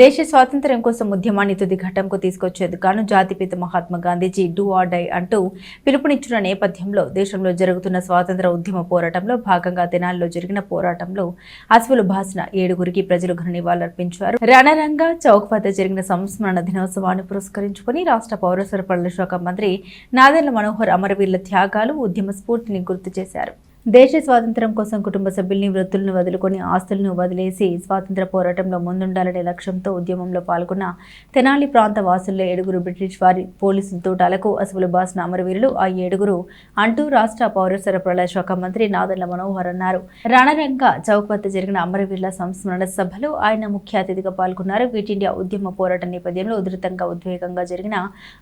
దేశ స్వాతంత్ర్యం కోసం ఉద్యమాన్ని తుది ఘట్టంకు తీసుకొచ్చేందుకు జాతిపిత Mahatma Gandhiji do or die అంటూ పిలుపునిచ్చిన నేపథ్యంలో దేశంలో జరుగుతున్న స్వాతంత్ర ఉద్యమ పోరాటంలో భాగంగా తెనాలిలో జరిగిన పోరాటంలో అశ్వులు భాసిన ఏడుగురికి ప్రజలు ఘన నివాళులర్పించారు. రణరంగా చౌక్ వద్ద జరిగిన సంస్మరణ దినోత్సవాన్ని పురస్కరించుకుని రాష్ట్ర పౌర సరఫరాల శాఖ మంత్రి నాదెళ్ళ మనోహర్ అమరవీరుల త్యాగాలు ఉద్యమ స్ఫూర్తిని గుర్తు చేశారు. దేశ స్వాతంత్ర్యం కోసం కుటుంబ సభ్యుల్ని వృత్తులను వదులుకొని ఆస్తులను వదిలేసి స్వాతంత్ర పోరాటంలో ముందుండాలనే లక్ష్యంతో ఉద్యమంలో పాల్గొన్న తెనాలి ప్రాంత వాసుల్లో ఏడుగురు బ్రిటిష్ వారి పోలీసు తోటాలకు అసువులు బాసిన అమరవీరులు ఆ ఏడుగురు అంటూ రాష్ట్ర పౌర సరఫరాల శాఖ మంత్రి నాదెళ్ళ మనోహర్ అన్నారు. రణరంగ చౌక్ వద్ద జరిగిన అమరవీరుల సంస్మరణ సభలో ఆయన ముఖ్య అతిథిగా పాల్గొన్నారు. క్విట్ ఇండియా ఉద్యమ పోరాట నేపథ్యంలో ఉధృతంగా ఉద్వేగంగా జరిగిన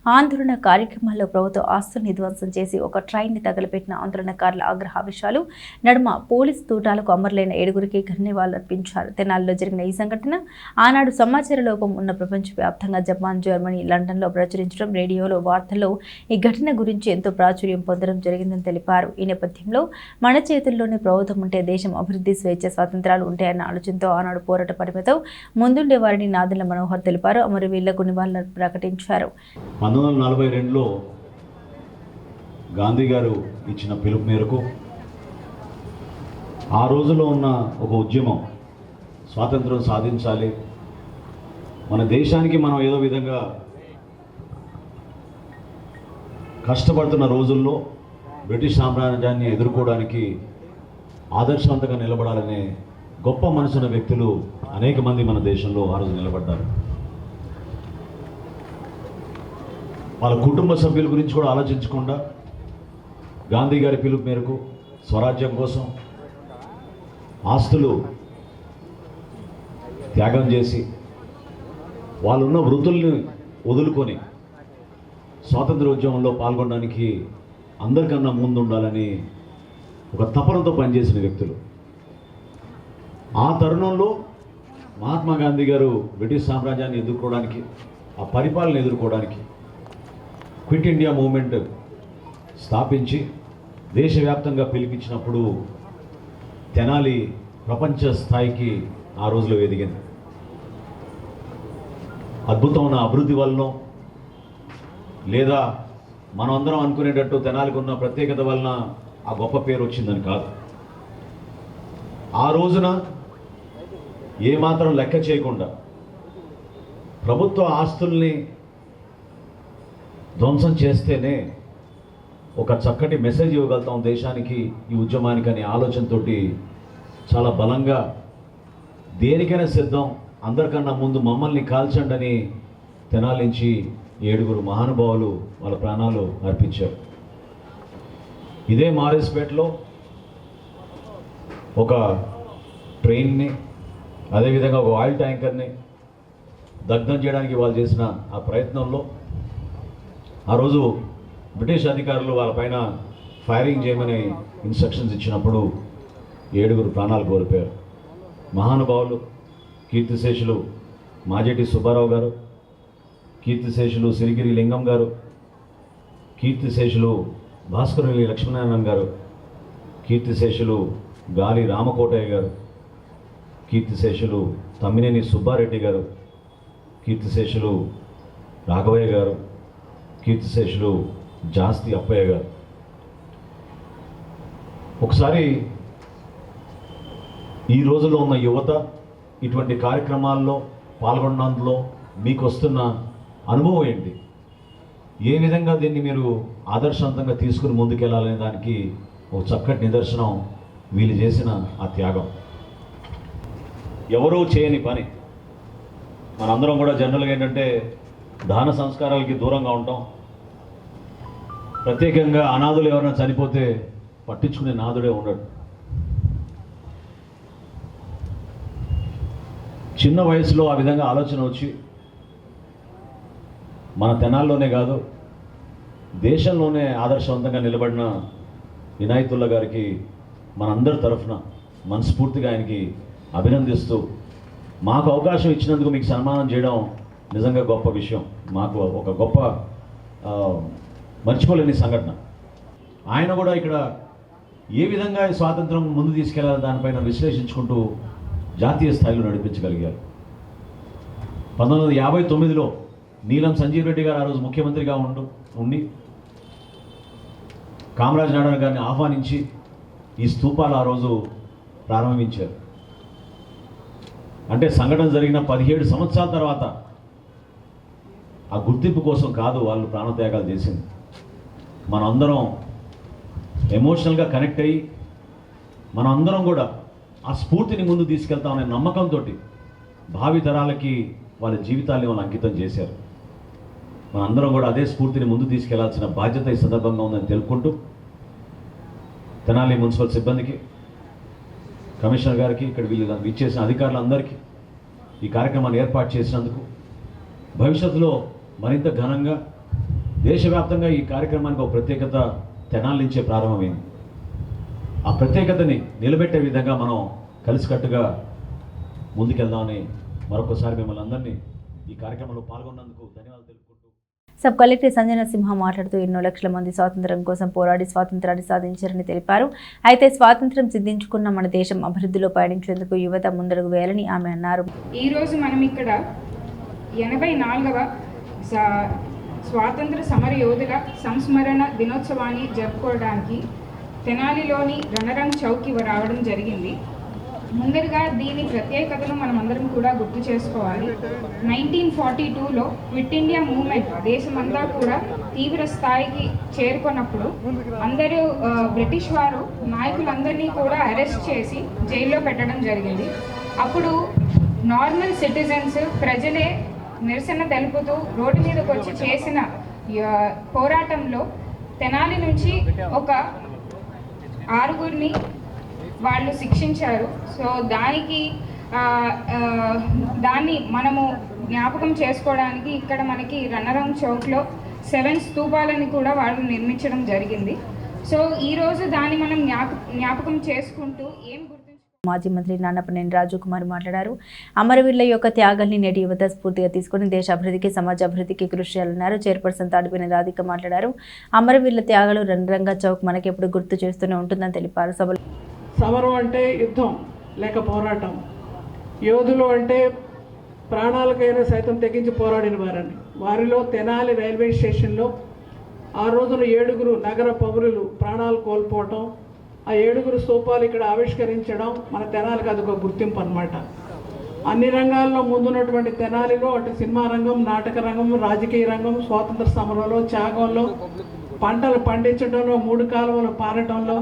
ఆందోళన కార్యక్రమాల్లో ప్రభుత్వ ఆస్తుల్ని ధ్వంసం చేసి ఒక ట్రైన్ని తగలపెట్టిన ఆందోళనకారుల ఆగ్రహావిషయాలు నడుమ పోలీస్ తూటాలకు అమరులైన ఏడుగురికి ధన్యవాదాలు అర్పించారు. తెనాలిలో జరిగిన ఈ సంఘటన ఆనాడు సమాచార లోపం ఉన్న ప్రపంచవ్యాప్తంగా జపాన్ జర్మనీ లండన్లో ప్రచురించడం రేడియోలో వార్తల్లో ఈ ఘటన గురించి ఎంతో ప్రాచుర్యం పొందడం జరిగిందని తెలిపారు. ఈ నేపథ్యంలో మన చేతుల్లోనే ప్రభుత్వం ఉంటే దేశం అభివృద్ధి స్వేచ్ఛ స్వాతంత్రాలు ఉంటాయన్న ఆలోచనతో ఆనాడు పోరాట పరిమితో ముందుండే వారిని నాదుల మనోహర్ తెలిపారు. అమరవీళ్ళకు నివాళులు ప్రకటించారు. పంతొమ్మిది వందల నలభై రెండులో గాంధీ గారు ఇచ్చిన పిలుపు మేరకు ఆ రోజులో ఉన్న ఒక ఉద్యమం. స్వాతంత్రం సాధించాలి. మన దేశానికి మనం ఏదో విధంగా కష్టపడుతున్న రోజుల్లో బ్రిటిష్ సామ్రాజ్యాన్ని ఎదుర్కోవడానికి ఆదర్శవంతంగా నిలబడాలనే గొప్ప మనసున్న వ్యక్తులు అనేక మంది మన దేశంలో ఆ రోజు నిలబడ్డారు. వాళ్ళ కుటుంబ సభ్యుల గురించి కూడా ఆలోచించకుండా గాంధీ గారి పిలుపు మేరకు స్వరాజ్యం కోసం ఆస్తులు త్యాగం చేసి వాళ్ళున్న వృత్తుల్ని వదులుకొని స్వాతంత్రోద్యమంలో పాల్గొనడానికి అందరికన్నా ముందు ఉండాలని ఒక తపనతో పనిచేసిన వ్యక్తులు. ఆ తరుణంలో మహాత్మా గాంధీ గారు బ్రిటిష్ సామ్రాజ్యాన్ని ఎదుర్కోవడానికి ఆ పరిపాలన ఎదుర్కోవడానికి క్విట్ ఇండియా మూమెంట్ స్థాపించి దేశవ్యాప్తంగా పిలిపించినప్పుడు తెనాలి ప్రపంచ స్థాయికి ఆ రోజులో ఎదిగింది. అద్భుతమైన అభివృద్ధి వలన లేదా మనం అందరం అనుకునేటట్టు తెనాలికి ఉన్న ప్రత్యేకత వలన ఆ గొప్ప పేరు వచ్చిందని కాదు. ఆ రోజున ఏమాత్రం లెక్క చేయకుండా ప్రభుత్వ ఆస్తుల్ని ధ్వంసం చేస్తేనే ఒక చక్కటి మెసేజ్ ఇవ్వగలుగుతాం దేశానికి ఈ ఉద్యమానికి అనే ఆలోచనతో చాలా బలంగా దేనికైనా సిద్ధం అందరికన్నా ముందు మమ్మల్ని కాల్చండి అని తెనాలి నుంచి ఏడుగురు మహానుభావులు వాళ్ళ ప్రాణాలు అర్పించారు. ఇదే మారేస్పేటలో ఒక ట్రైన్ని అదేవిధంగా ఒక ఆయిల్ ట్యాంకర్ని దగ్ధం చేయడానికి వాళ్ళు చేసిన ఆ ప్రయత్నంలో. ఆ రోజు బ్రిటిష్ అధికారులు వాళ్ళపైన ఫైరింగ్ చేయమని ఇన్స్ట్రక్షన్స్ ఇచ్చినప్పుడు ఏడుగురు ప్రాణాలు కోల్పోయారు. మహానుభావులు కీర్తిశేషులు మాజెటి సుబ్బారావు గారు కీర్తిశేషులు సిరిగిరి లింగం గారు కీర్తిశేషులు భాస్కరుని లక్ష్మీనారాయణ గారు కీర్తిశేషులు గాలి రామకోటయ్య గారు కీర్తిశేషులు తమ్మినేని సుబ్బారెడ్డి గారు కీర్తిశేషులు రాఘవయ్య గారు కీర్తిశేషులు జాస్తి అప్పయ్య గారు. ఒకసారి ఈ రోజుల్లో ఉన్న యువత ఇటువంటి కార్యక్రమాల్లో పాల్గొన్నందులో మీకు వస్తున్న అనుభవం ఏంటి? ఏ విధంగా దీన్ని మీరు ఆదర్శవంతంగా తీసుకుని ముందుకెళ్ళాలనే దానికి ఒక చక్కటి నిదర్శనం వీళ్ళు చేసిన ఆ త్యాగం. ఎవరూ చేయని పని. మనందరం కూడా జనరల్గా ఏంటంటే దాన సంస్కారాలకి దూరంగా ఉంటాం. ప్రత్యేకంగా అనాథులు ఎవరైనా చనిపోతే పట్టించుకునే నాదుడే ఉండడు. చిన్న వయసులో ఆ విధంగా ఆలోచన వచ్చి మన తెనాల్లోనే కాదు దేశంలోనే ఆదర్శవంతంగా నిలబడిన వినాయకుల్లా గారికి మనందరి తరఫున మనస్ఫూర్తిగా ఆయనకి అభినందిస్తూ మాకు అవకాశం ఇచ్చినందుకు మీకు సన్మానం చేయడం నిజంగా గొప్ప విషయం. మాకు ఒక గొప్ప మర్చిపోలేని సంఘటన. ఆయన కూడా ఇక్కడ ఏ విధంగా స్వాతంత్రం ముందు తీసుకెళ్ళాలి దానిపైన విశ్లేషించుకుంటూ జాతీయ స్థాయిలో నడిపించగలిగారు. పంతొమ్మిది వందల యాభై తొమ్మిదిలో నీలం సంజీవ్ రెడ్డి గారు ఆ రోజు ముఖ్యమంత్రిగా ఉండు ఉండి కామరాజ్ నారాయణ గారిని ఆహ్వానించి ఈ స్తూపాలు ఆ రోజు ప్రారంభించారు. అంటే సంఘటన జరిగిన పదిహేడు సంవత్సరాల తర్వాత ఆ గుర్తింపు కోసం కాదు వాళ్ళు ప్రాణత్యాగాలు చేసింది. మనందరం ఎమోషనల్గా కనెక్ట్ అయ్యి మనందరం కూడా ఆ స్ఫూర్తిని ముందు తీసుకెళ్తామనే నమ్మకంతో భావి తరాలకి వాళ్ళ జీవితాల్ని వాళ్ళు అంకితం చేశారు. మనందరం కూడా అదే స్ఫూర్తిని ముందు తీసుకెళ్ళాల్సిన బాధ్యత ఈ సందర్భంగా ఉందని తెలుపుకుంటూ తెనాలి మున్సిపల్ సిబ్బందికి కమిషనర్ గారికి ఇక్కడ వీళ్ళు ఇచ్చేసిన అధికారులందరికీ ఈ కార్యక్రమాన్ని ఏర్పాటు చేసినందుకు భవిష్యత్తులో మరింత ఘనంగా దేశవ్యాప్తంగా ఈ కార్యక్రమానికి ఒక ప్రత్యేకత తెనాలి నుంచే ప్రారంభమైంది. ఆ ప్రత్యేకతని నిలబెట్టే విధంగా మనం కలిసికట్టుగా ముందుకెళ్దామని మరొకసారి మిమ్మల్ని అందరినీ ఈ కార్యక్రమంలో పాల్గొన్నందుకు ధన్యవాదాలు తెలుపుకుంటూ సబ్ కలెక్టర్ సంజన సింహ మాట్లాడుతూ ఎన్నో లక్షల మంది స్వాతంత్ర్యం కోసం పోరాడి స్వాతంత్రాన్ని సాధించారని తెలిపారు. అయితే స్వాతంత్ర్యం సిద్ధించుకున్న మన దేశం అభివృద్ధిలో పయనించేందుకు యువత ముందడుగు వేయాలని ఆమె అన్నారు. ఈరోజు మనం ఇక్కడ ఎనభై నాలుగవ స్వాతంత్ర సమర యోధుల సంస్మరణ దినోత్సవాన్ని జరుపుకోవడానికి తెనాలిలోని రణరంగ్ చౌక్కి రావడం జరిగింది. ముందరగా దీని ప్రత్యేకతను మనం అందరం కూడా గుర్తు చేసుకోవాలి. నైన్టీన్ ఫార్టీ టూలో క్విట్ ఇండియా మూవ్మెంట్ దేశమంతా కూడా తీవ్ర స్థాయికి చేరుకున్నప్పుడు అందరూ బ్రిటిష్ వారు నాయకులందరినీ కూడా అరెస్ట్ చేసి జైల్లో పెట్టడం జరిగింది. అప్పుడు నార్మల్ సిటిజన్స్ ప్రజలే నిరసన తెలుపుతూ రోడ్డు మీదకి వచ్చి చేసిన పోరాటంలో తెనాలి నుంచి ఒక ఆరుగురిని వాళ్ళు శిక్షించారు. సో దానికి దాన్ని మనము జ్ఞాపకం చేసుకోవడానికి ఇక్కడ మనకి రణరంగ్ చౌక్లో సెవెన్ స్తూపాలని కూడా వాళ్ళు నిర్మించడం జరిగింది. సో ఈరోజు దాన్ని మనం జ్ఞాప జ్ఞాపకం చేసుకుంటూ ఏం మాజీ మంత్రి నాన్నపనేని రాజుకుమార్ మాట్లాడారు. అమరవీరుల యొక్క త్యాగాల్ని నేటి యువత స్ఫూర్తిగా తీసుకుని దేశ అభివృద్ధికి సమాజ అభివృద్ధికి కృషి చేయాలన్నారు. చైర్పర్సన్ తాడిపిన రాధిక మాట్లాడారు. అమరవీరుల త్యాగాలు రణరంగ చౌక్ మనకెప్పుడు గుర్తు చేస్తూనే ఉంటుందని తెలిపారు. సభలో సమరం అంటే యుద్ధం లేక పోరాటం. యోధులు అంటే ప్రాణాలకైనా సైతం తెగించి పోరాడిన వారని. వారిలో తెనాలి రైల్వే స్టేషన్లో ఆ రోజున ఏడుగురు నగర పౌరులు ప్రాణాలు కోల్పోవటం ఆ ఏడుగురు స్తూపాలు ఇక్కడ ఆవిష్కరించడం మన తెనాలికి అదొక గుర్తింపు అనమాట అన్ని రంగాల్లో ముందున్నటువంటి తెనాలిలో అటు సినిమా రంగం నాటక రంగం రాజకీయ రంగం స్వాతంత్ర సమరంలో త్యాగంలో పంటలు పండించడంలో మూడు కాలువలు పారటంలో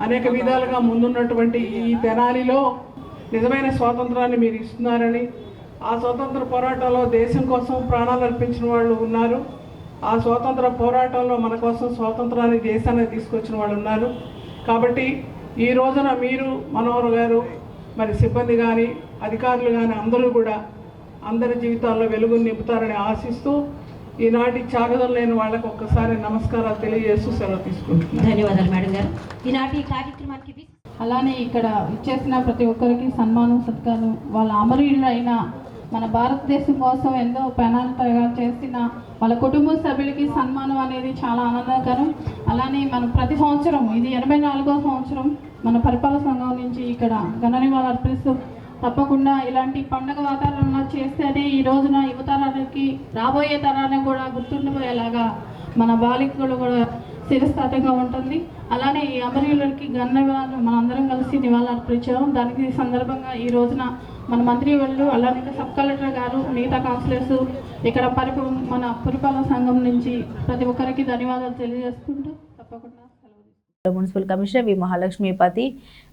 అనేక విధాలుగా ముందున్నటువంటి ఈ తెనాలిలో నిజమైన స్వాతంత్రాన్ని మీరు ఇస్తున్నారని ఆ స్వాతంత్ర పోరాటంలో దేశం కోసం ప్రాణాలు అర్పించిన వాళ్ళు ఉన్నారు. ఆ స్వాతంత్ర పోరాటంలో మన కోసం స్వాతంత్రాన్ని దేశాన్ని తీసుకొచ్చిన వాళ్ళు ఉన్నారు. కాబట్టి ఈ రోజున మీరు మనోహర్ గారు మరి సిబ్బంది కానీ అధికారులు కానీ అందరూ కూడా అందరి జీవితాల్లో వెలుగుని నింపుతారని ఆశిస్తూ ఈనాటి త్యాగదం లేని వాళ్ళకి ఒక్కసారి నమస్కారాలు తెలియజేస్తూ సెలవు తీసుకుంటున్నాను. ధన్యవాదాలు మేడం గారు. ఈనాటి కార్యక్రమానికి అలానే ఇక్కడ ఇచ్చేసిన ప్రతి ఒక్కరికి సన్మానం సత్కారం వాళ్ళ అమరులైన మన భారతదేశం కోసం ఎంతో తయారు చేసిన వాళ్ళ కుటుంబ సభ్యులకి సన్మానం అనేది చాలా ఆనందకరం. అలానే మనం ప్రతి సంవత్సరం ఇది ఎనభై నాలుగో సంవత్సరం మన పరిపాలన సంఘం నుంచి ఇక్కడ ఘన నివాళులు అర్పిస్తూ తప్పకుండా ఇలాంటి పండగ వాతావరణంలో చేస్తేనే ఈ రోజున యువతరానికి రాబోయే తరానికి కూడా గుర్తుండిపోయేలాగా మన బాలికలు కూడా శిరస్థాతంగా ఉంటుంది. అలానే ఈ అమరవీరులకి గన్నవాళ్ళు మనందరం కలిసి నివాళులు దానికి సందర్భంగా ఈ రోజున మన మంత్రి వాళ్ళు అలానే సబ్ కలెక్టర్ గారు మిగతా కౌన్సిలర్స్ ఇక్కడ పరిప మన పురపాలక సంఘం నుంచి ప్రతి ఒక్కరికి ధన్యవాదాలు తెలియజేసుకుంటూ మున్సిపల్ కమిషనర్ వి మహాలక్ష్మీపతి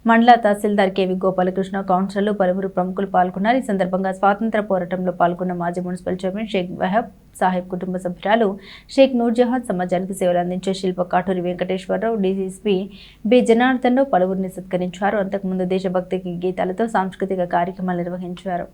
మండల తహసీల్దార్ కేవి గోపాలకృష్ణ కౌన్సిలర్లు పలువురు ప్రముఖులు పాల్గొన్నారు. ఈ సందర్భంగా స్వాతంత్ర పోరాటంలో పాల్గొన్న మాజీ మున్సిపల్ చైర్మన్ షేక్ వహబ్ సాహెబ్ కుటుంబ సభ్యురాలు షేక్ నూర్జహాన్ సమాజానికి సేవలు అందించే శిల్ప కాటూరి వెంకటేశ్వరరావు డీసీఎస్పీ బి జనార్దన్ పలువురిని సత్కరించారు. అంతకుముందు దేశభక్తి గీతాలతో సాంస్కృతిక కార్యక్రమాలు నిర్వహించారు.